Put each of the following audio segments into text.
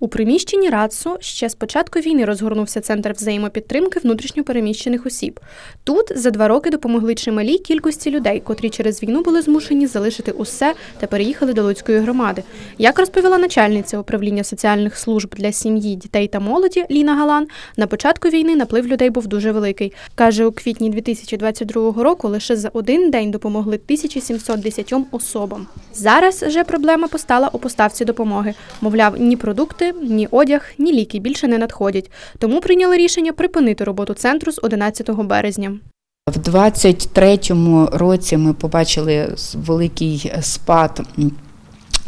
У приміщенні РАЦУ ще з початку війни розгорнувся центр взаємопідтримки внутрішньопереміщених осіб. Тут за два роки допомогли чималій кількості людей, котрі через війну були змушені залишити усе та переїхали до Луцької громади. Як розповіла начальниця управління соціальних служб для сім'ї, дітей та молоді Ліна Галан, на початку війни наплив людей був дуже великий. Каже, у квітні 2022 року лише за один день допомогли 1710 особам. Зараз же проблема постала у поставці допомоги. Мовляв, ні продукти, ні одяг, ні ліки більше не надходять. Тому прийняли рішення припинити роботу центру з 11 березня. В 23-му році ми побачили великий спад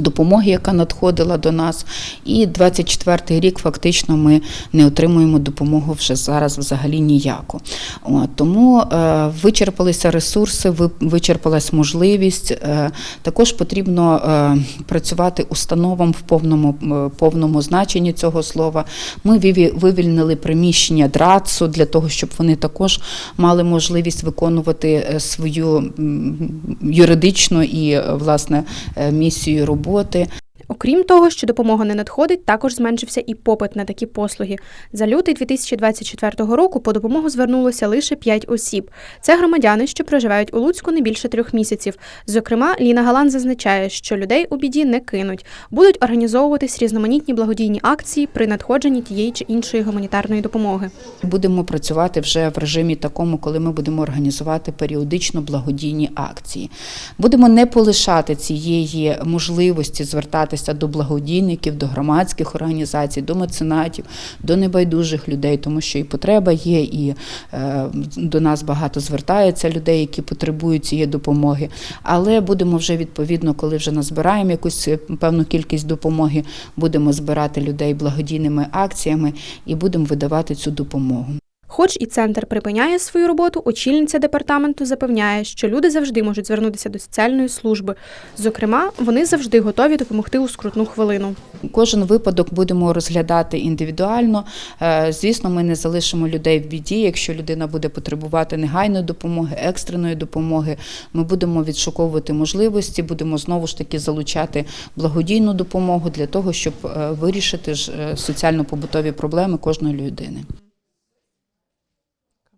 допомоги, яка надходила до нас. І 24-й рік фактично ми не отримуємо допомогу вже зараз взагалі ніяку. От, тому е, вичерпалися ресурси, ви- вичерпалась можливість. Е, також потрібно е, працювати установам в повному, е, повному значенні цього слова. Ми виві- вивільнили приміщення ДРАЦу для того, щоб вони також мали можливість виконувати е, свою юридичну і е, власне е, місію роботи роботи, Окрім того, що допомога не надходить, також зменшився і попит на такі послуги. За лютий 2024 року по допомогу звернулося лише 5 осіб. Це громадяни, що проживають у Луцьку не більше трьох місяців. Зокрема, Ліна Галан зазначає, що людей у біді не кинуть. Будуть організовуватись різноманітні благодійні акції при надходженні тієї чи іншої гуманітарної допомоги. Будемо працювати вже в режимі такому, коли ми будемо організувати періодично благодійні акції. Будемо не полишати цієї можливості звертатися до благодійників, до громадських організацій, до меценатів, до небайдужих людей, тому що і потреба є, і е, до нас багато звертається людей, які потребують цієї допомоги. Але будемо вже відповідно, коли вже назбираємо якусь е, певну кількість допомоги, будемо збирати людей благодійними акціями і будемо видавати цю допомогу. Хоч і центр припиняє свою роботу, очільниця департаменту запевняє, що люди завжди можуть звернутися до соціальної служби. Зокрема, вони завжди готові допомогти у скрутну хвилину. Кожен випадок будемо розглядати індивідуально. Е, Звісно, ми не залишимо людей в біді. Якщо людина буде потребувати негайної допомоги, екстреної допомоги, ми будемо відшуковувати можливості, будемо знову ж таки залучати благодійну допомогу для того, щоб е, вирішити ж, е, соціально-побутові проблеми кожної людини.